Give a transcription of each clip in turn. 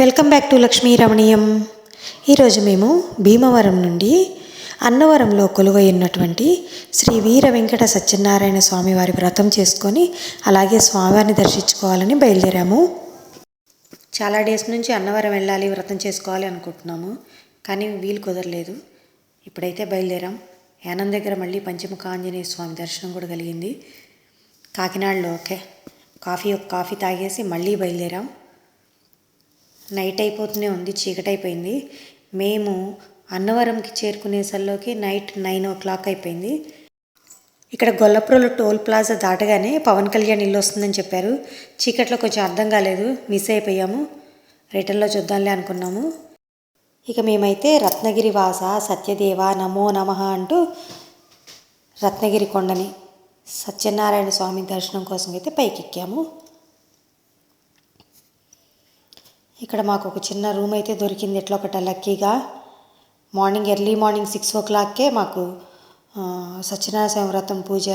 Welcome back to Lakshmi Ramaniyam. ఈరోజు మేము భీమవరం నుండి అన్నవరంలో కొలువై ఉన్నటువంటి శ్రీ వీర వెంకట సత్యనారాయణ స్వామి వారి వ్రతం చేసుకొని అలాగే స్వామివారిని దర్శించుకోవాలని బయలుదేరాము. చాలా డేస్ నుంచి అన్నవరం వెళ్ళాలి వ్రతం చేసుకోవాలి అనుకుంటున్నాము కానీ వీలు కుదరలేదు. ఇప్పుడైతే బయలుదేరాం. యానం దగ్గర మళ్ళీ పంచముఖ ఆంజనేయ స్వామి దర్శనం కూడా కలిగింది. కాకినాడలో ఓకే. కాఫీ ఒక కాఫీ తాగేసి మళ్ళీ బయలుదేరాం. నైట్ అయిపోతూనే ఉంది చీకటి అయిపోయింది మేము అన్నవరంకి చేరుకునేసరిలోకి నైట్ నైన్ ఓ క్లాక్ అయిపోయింది. ఇక్కడ గొల్లప్రోలు టోల్ ప్లాజా దాటగానే పవన్ కళ్యాణ్ ఇల్లు వస్తుందని చెప్పారు. చీకట్లో కొంచెం అర్థం కాలేదు మిస్ అయిపోయాము. రిటర్న్లో చూద్దాంలే అనుకున్నాము. ఇక మేమైతే రత్నగిరి వాస సత్యదేవ నమో నమః అంటూ రత్నగిరి కొండని సత్యనారాయణ స్వామి దర్శనం కోసం అయితే పైకెక్కాము. ఇక్కడ మాకు ఒక చిన్న రూమ్ అయితే దొరికింది. ఎట్లా ఒకట లక్కీగా. మార్నింగ్ ఎర్లీ మార్నింగ్ సిక్స్ ఓ క్లాక్కే మాకు సత్యనారాయణ వ్రతం పూజ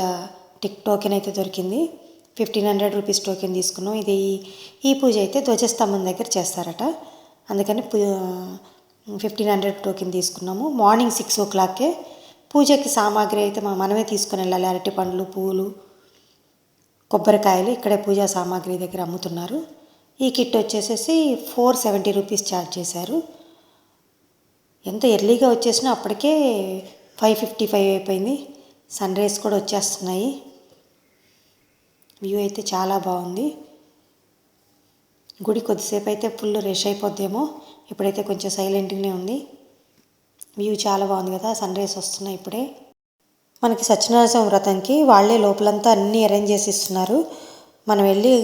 టిక్ టోకెన్ అయితే దొరికింది. ఫిఫ్టీన్ హండ్రెడ్ రూపీస్ టోకెన్ తీసుకున్నాం. ఇది ఈ పూజ అయితే ధ్వజస్తంభం దగ్గర చేస్తారట. అందుకని ఫిఫ్టీన్ హండ్రెడ్ టోకెన్ తీసుకున్నాము. మార్నింగ్ సిక్స్ ఓ క్లాక్కే పూజకి సామాగ్రి అయితే మా- మనమే తీసుకుని వెళ్ళాలి. అరటి పండ్లు పూలు కొబ్బరికాయలు ఇక్కడే పూజా సామాగ్రి దగ్గర అమ్ముతున్నారు. ఈ కిట్ వచ్చేసేసి ఫోర్ సెవెంటీ రూపీస్ ఛార్జ్ చేశారు. ఎంత ఎర్లీగా వచ్చేసినా అప్పటికే ఫైవ్ ఫిఫ్టీ ఫైవ్ అయిపోయింది. సన్ రైస్ కూడా వచ్చేస్తున్నాయి. వ్యూ అయితే చాలా బాగుంది. గుడి కొద్దిసేపు అయితే ఫుల్ రష్ అయిపోద్దేమో. ఇప్పుడైతే కొంచెం సైలెంట్గానే ఉంది. వ్యూ చాలా బాగుంది కదా సన్ రైస్ వస్తున్నాయి ఇప్పుడే. మనకి సత్యనారాయణ వ్రతంకి వాళ్ళే లోపలంతా అన్నీ అరేంజ్ చేసి ఇస్తున్నారు. మనం వెళ్ళి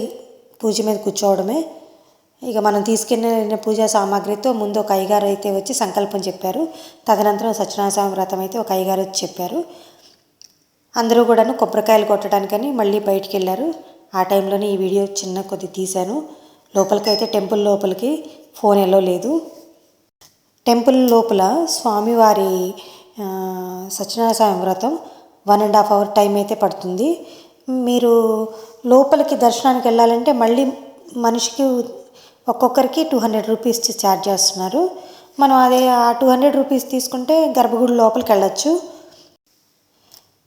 పూజ మీద కూర్చోవడమే. ఇక మనం తీసుకెళ్ళిన పూజా సామాగ్రితో ముందు ఒక అయ్యగారు అయితే వచ్చి సంకల్పం చెప్పారు. తదనంతరం సత్యనారాయణ స్వామి వ్రతం అయితే ఒక అయ్యగారు వచ్చి చెప్పారు. అందరూ కూడాను కొబ్బరికాయలు కొట్టడానికని మళ్ళీ బయటికి వెళ్ళారు. ఆ టైంలోనే ఈ వీడియో చిన్న కొద్ది తీశాను. లోపలికైతే టెంపుల్ లోపలికి ఫోన్ ఎల్లో లేదు. టెంపుల్ లోపల స్వామివారి సత్యనారాయణ స్వామి వ్రతం one and half hour time అయితే పడుతుంది. మీరు లోపలికి దర్శనానికి వెళ్ళాలంటే మళ్ళీ మనిషికి ఒక్కొక్కరికి టూ హండ్రెడ్ రూపీస్ ఛార్జ్ చేస్తున్నారు. మనం అదే ఆ టూ హండ్రెడ్ రూపీస్ తీసుకుంటే గర్భగుడి లోపలికి వెళ్ళొచ్చు.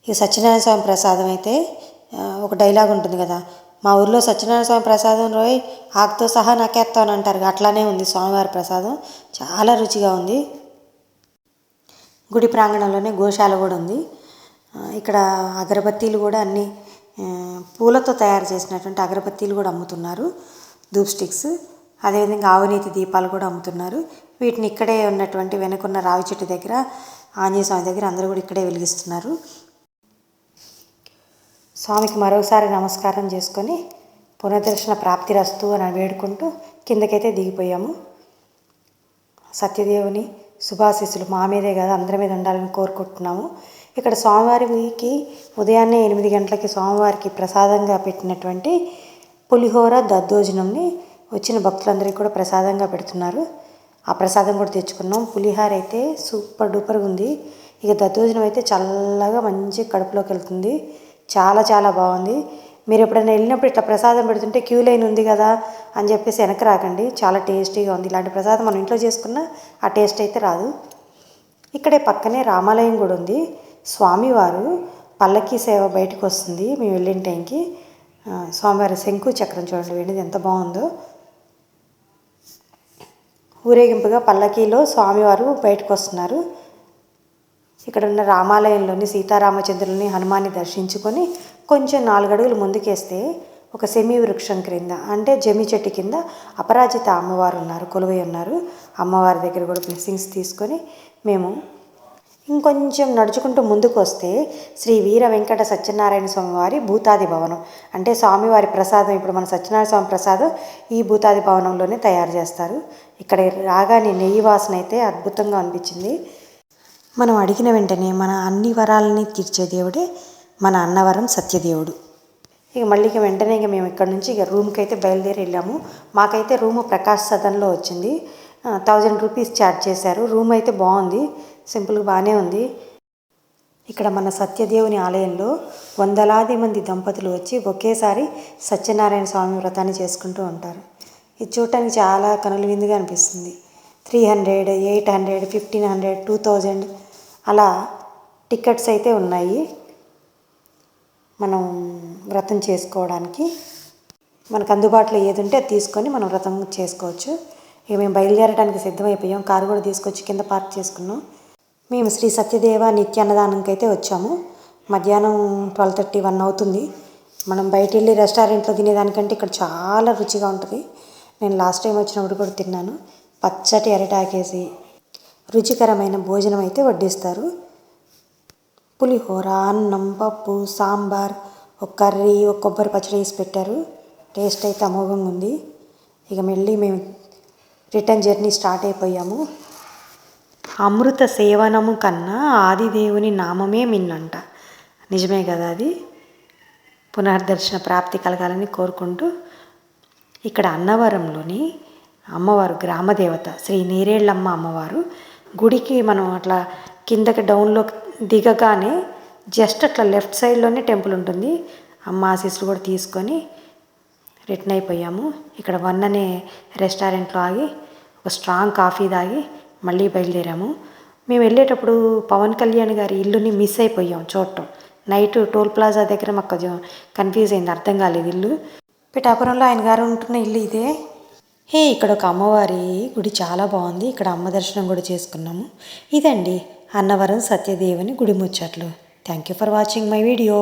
ఇక సత్యనారాయణ స్వామి ప్రసాదం అయితే ఒక డైలాగ్ ఉంటుంది కదా మా ఊర్లో సత్యనారాయణ స్వామి ప్రసాదం రోయ్ ఆకుతో సహా నాకేస్తాను అంటారు. అట్లానే ఉంది స్వామివారి ప్రసాదం. చాలా రుచిగా ఉంది. గుడి ప్రాంగణంలోనే గోశాల కూడా ఉంది. ఇక్కడ అగరబత్తీలు కూడా అన్ని పూలతో తయారు చేసినటువంటి అగరబత్తీలు కూడా అమ్ముతున్నారు ధూప్ స్టిక్స్. అదేవిధంగా ఆవునీతి దీపాలు కూడా అమ్ముతున్నారు. వీటిని ఇక్కడే ఉన్నటువంటి వెనుకున్న రావి చెట్టు దగ్గర ఆంజనేయ స్వామి దగ్గర అందరూ కూడా ఇక్కడే వెలిగిస్తున్నారు. స్వామికి మరోసారి నమస్కారం చేసుకొని పునర్దర్శన ప్రాప్తి రస్తు అని వేడుకుంటూ కిందకైతే దిగిపోయాము. సత్యదేవుని శుభాశీస్సులు మా మీదే కదా అందరి మీద ఉండాలని కోరుకుంటున్నాము. ఇక్కడ స్వామివారికి ఉదయాన్నే ఎనిమిది గంటలకి స్వామివారికి ప్రసాదంగా పెట్టినటువంటి పులిహోర దద్దోజనంని వచ్చిన భక్తులందరికీ కూడా ప్రసాదంగా పెడుతున్నారు. ఆ ప్రసాదం కూడా తెచ్చుకున్నాం. పులిహోర అయితే సూపర్ డూపర్గా ఉంది. ఇక దద్దోజనం అయితే చల్లగా మంచి కడుపులోకి వెళ్తుంది. చాలా చాలా బాగుంది. మీరు ఎప్పుడైనా వెళ్ళినప్పుడు ఇట్లా ప్రసాదం పెడుతుంటే క్యూ లైన్ ఉంది కదా అని చెప్పేసి వెనక రాకండి. చాలా టేస్టీగా ఉంది. ఇలాంటి ప్రసాదం మనం ఇంట్లో చేసుకున్న ఆ టేస్ట్ అయితే రాదు. ఇక్కడే పక్కనే రామాలయం కూడా ఉంది. స్వామివారు పల్లకి సేవ బయటకు వస్తుంది. మేము వెళ్ళిన టైంకి స్వామివారి శంకు చక్రం చూడండి వెళ్ళింది ఎంత బాగుందో. ఊరేగింపుగా పల్లకీలో స్వామివారు బయటకు వస్తున్నారు. ఇక్కడ ఉన్న రామాలయంలోని సీతారామచంద్రులని హనుమాన్ని దర్శించుకొని కొంచెం నాలుగు అడుగులు ముందుకేస్తే ఒక సెమీ వృక్షం క్రింద అంటే జమి చెట్టు కింద అపరాజిత అమ్మవారు ఉన్నారు కొలువై ఉన్నారు. అమ్మవారి దగ్గర కూడా బ్లెస్సింగ్స్ తీసుకొని మేము ఇంకొంచెం నడుచుకుంటూ ముందుకు వస్తే శ్రీ వీర వెంకట సత్యనారాయణ స్వామి వారి భూతాది భవనం. అంటే స్వామివారి ప్రసాదం ఇప్పుడు మన సత్యనారాయణ స్వామి ప్రసాదం ఈ భూతాది భవనంలోనే తయారు చేస్తారు. ఇక్కడ రాగానే నెయ్యి వాసన అయితే అద్భుతంగా అనిపించింది. మనం అడిగిన వెంటనే మన అన్ని వరాలని తీర్చే దేవుడే మన అన్నవరం సత్యదేవుడు. ఇక మళ్ళీ ఇక వెంటనే ఇక మేము ఇక్కడ నుంచి ఇక రూమ్కి అయితే బయలుదేరి వెళ్ళాము. మాకైతే రూము ప్రకాష్ సదన్లో వచ్చింది. థౌజండ్ రూపీస్ ఛార్జ్ చేశారు. రూమ్ అయితే బాగుంది. సింపుల్గా బాగానే ఉంది. ఇక్కడ మన సత్యదేవుని ఆలయంలో వందలాది మంది దంపతులు వచ్చి ఒకేసారి సత్యనారాయణ స్వామి వ్రతాన్ని చేసుకుంటూ ఉంటారు. ఇది చూడటానికి చాలా కనుల విందుగా అనిపిస్తుంది. Three hundred eight hundred fifteen hundred two thousand అలా టికెట్స్ అయితే ఉన్నాయి. మనం వ్రతం చేసుకోవడానికి. మనకు అందుబాటులో ఏది ఉంటే అది తీసుకొని మనం వ్రతం చేసుకోవచ్చు. ఇక మేము బయలుదేరడానికి సిద్ధమైపోయాం. కారు కూడా తీసుకొచ్చి కింద పార్క్ చేసుకున్నాం. మేము శ్రీ సత్యదేవ నిత్య అన్నదానంకి అయితే వచ్చాము. మధ్యాహ్నం ట్వెల్వ్ థర్టీ వన్ అవుతుంది. మనం బయట వెళ్ళి రెస్టారెంట్లో తినేదానికంటే ఇక్కడ చాలా రుచిగా ఉంటుంది. నేను లాస్ట్ టైం వచ్చినప్పుడు కూడా తిన్నాను. పచ్చటి అరిటాకేసి రుచికరమైన భోజనం అయితే వడ్డిస్తారు. పులిహోర అన్నం పప్పు సాంబార్ ఒక కర్రీ ఒక కొబ్బరి పచ్చడి వేసి పెట్టారు. టేస్ట్ అయితే అమోఘంగా ఉంది. ఇక మళ్ళీ మేము రిటర్న్ జర్నీ స్టార్ట్ అయిపోయాము. అమృత సేవనము కన్నా ఆదిదేవుని నామమే మిన్నంట. నిజమే కదా అది? పునర్దర్శన ప్రాప్తి కలగాలని కోరుకుంటూ ఇక్కడ అన్నవరంలోని అమ్మవారు గ్రామదేవత శ్రీ నీరేళ్ళమ్మ అమ్మవారు గుడికి మనం అట్లా కిందకి డౌన్లో దిగగానే జస్ట్ అట్లా లెఫ్ట్ సైడ్లోనే టెంపుల్ ఉంటుంది. అమ్మ ఆశీస్సులు కూడా తీసుకొని రిటర్న్ అయిపోయాము. ఇక్కడ వన్ అనే రెస్టారెంట్లో ఆగి ఒక స్ట్రాంగ్ కాఫీ తాగి మళ్ళీ బయలుదేరాము. మేము వెళ్ళేటప్పుడు పవన్ కళ్యాణ్ గారి ఇల్లుని మిస్ అయిపోయాం చూడటం. నైట్ టోల్ ప్లాజా దగ్గర మాకు కొంచెం కన్ఫ్యూజ్ అయింది అర్థం కాలేదు ఇల్లు. పిఠాపురంలో ఆయన గారు ఉంటున్న ఇల్లు ఇదే. హే ఇక్కడ ఒక అమ్మవారి గుడి చాలా బాగుంది. ఇక్కడ అమ్మ దర్శనం కూడా చేసుకున్నాము. ఇదండి అన్నవరం సత్యదేవుని గుడి ముచ్చట్లు. Thank you for watching my video